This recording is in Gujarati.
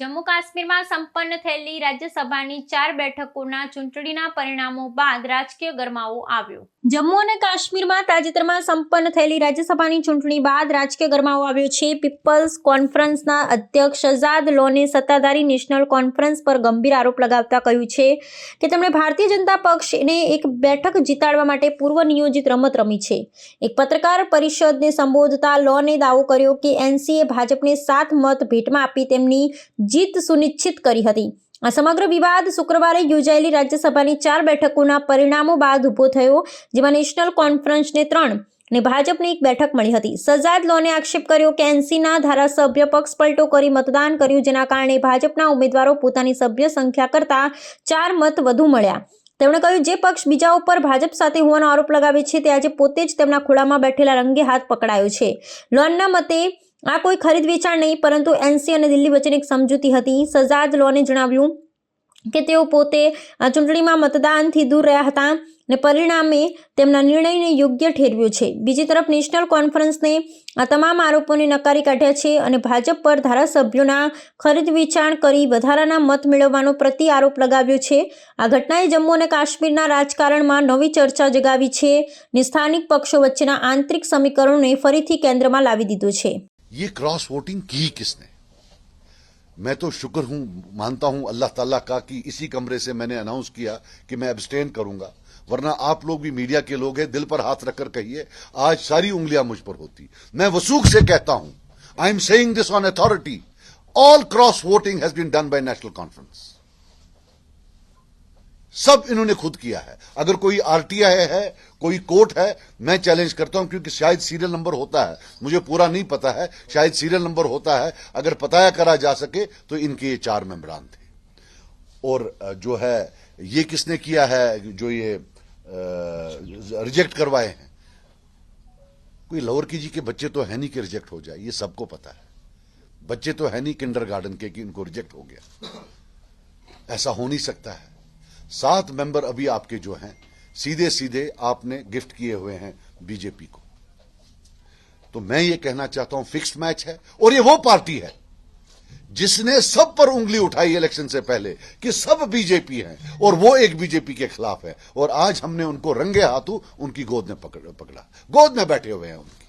જમ્મુ કાશ્મીરમાં સંપન્ન થયેલી રાજ્યસભાની ચાર બેઠકોના ચૂંટણીના પરિણામો બાદ રાજકીય ગરમાવો આવ્યો. જમ્મુ અને કાશ્મીરમાં તાજેતરમાં સંપન્ન થયેલી રાજ્યસભાની ચૂંટણી બાદ રાજકીય ગરમાવો આવ્યો છે. પીપલ્સ કોન્ફરન્સના અધ્યક્ષ શહજાદ લોને સત્તાધારી નેશનલ કોન્ફરન્સ પર ગંભીર આરોપ લગાવતા કહ્યું છે કે તેમણે ભારતીય જનતા પક્ષને એક બેઠક જીતાડવા માટે પૂર્વ નિયોજિત રમત રમી છે. એક પત્રકાર પરિષદને સંબોધતા લોને દાવો કર્યો કે એનસીએ ભાજપને સાત મત ભેટમાં આપી તેમની જીત સુનિશ્ચિત કરી હતી. આ સમગ્ર વિવાદ શુક્રવારે યોજાયેલી રાજ્યસભાની ચાર બેઠકોના પરિણામો બાદ ઊભો થયો, જેમાં નેશનલ કોન્ફરન્સને ત્રણ અને ભાજપને એક બેઠક મળી હતી. સજાદ લોને આક્ષેપ કર્યો કે એનસીના ધારાસભ્ય પક્ષ પલટો કરી મતદાન કર્યું, જેના કારણે ભાજપના ઉમેદવારો પોતાની સભ્ય સંખ્યા કરતાં ચાર મત વધુ મળ્યા. તેમણે કહ્યું, જે પક્ષ બીજા ઉપર ભાજપ સાથે હોવાનો આરોપ લગાવે છે, તે આજે પોતે જ તેમના ખોળામાં બેઠેલા રંગે હાથ પકડાયો છે. લોનના મતે આ કોઈ ખરીદ વેચાણ નહીં, પરંતુ એનસી અને દિલ્હી વચ્ચેની એક સમજૂતી હતી. સજાદ લોને જણાવ્યું કે તેઓ પોતે ચૂંટણીમાં મતદાનથી દૂર રહ્યા હતા ને પરિણામે તેમના નિર્ણયને યોગ્ય ઠેરવ્યો છે. બીજી તરફ નેશનલ કોન્ફરન્સને આ તમામ આરોપોને નકારી કાઢ્યા છે અને ભાજપ પર ધારાસભ્યોના ખરીદ વેચાણ કરી વધારાના મત મેળવવાનો પ્રતિ આરોપ લગાવ્યો છે. આ ઘટનાએ જમ્મુ અને કાશ્મીરના રાજકારણમાં નવી ચર્ચા જગાવી છે અને સ્થાનિક પક્ષો વચ્ચેના આંતરિક સમીકરણોને ફરીથી કેન્દ્રમાં લાવી દીધું છે. ये क्रॉस वोटिंग की किसने? मैं तो शुक्र हूँ, मानता हूँ अल्लाह ताला का कि इसी कमरे से मैंने अनाउंस किया कि मैं एब्सटेन करूँगा। वरना आप लोग भी मीडिया के लोग हैं, दिल पर हाथ रखकर कहिए, आज सारी उंगलियाँ मुझ पर होती। मैं वसूख से कहता हूँ I am saying this on authority all cross voting has been done by National Conference सब इन्होंने खुद किया है। अगर कोई आरटीआई है, कोई कोर्ट है, मैं चैलेंज करता हूँ क्योंकि शायद सीरियल नंबर होता है। मुझे पूरा नहीं पता है, शायद सीरियल नंबर होता है। अगर पताया करा जा सके तो इनके ये चार मेंबरान थे। और जो है, ये किसने किया है, जो ये रिजेक्ट करवाए हैं? कोई लवर जी के बच्चे तो है नहीं कि रिजेक्ट हो जाए, ये सबको पता है। बच्चे तो है नहीं किंडर गार्डन के कि इनको रिजेक्ट हो गया। ऐसा हो नहीं सकता है। सात मेंबर अभी आपके जो हैं सीधे सीधे आपने गिफ्ट किए हुए हैं बीजेपी को। तो मैं ये कहना चाहता हूँ, फिक्स्ड मैच है और ये वो पार्टी है जिसने सब पर उंगली उठाई इलेक्शन से पहले कि सब बीजेपी हैं और वो एक बीजेपी के खिलाफ है। और आज हमने उनको रंगे हाथों उनकी गोद में पकड़, पकड़ा। गोद में बैठे हुए हैं उनकी।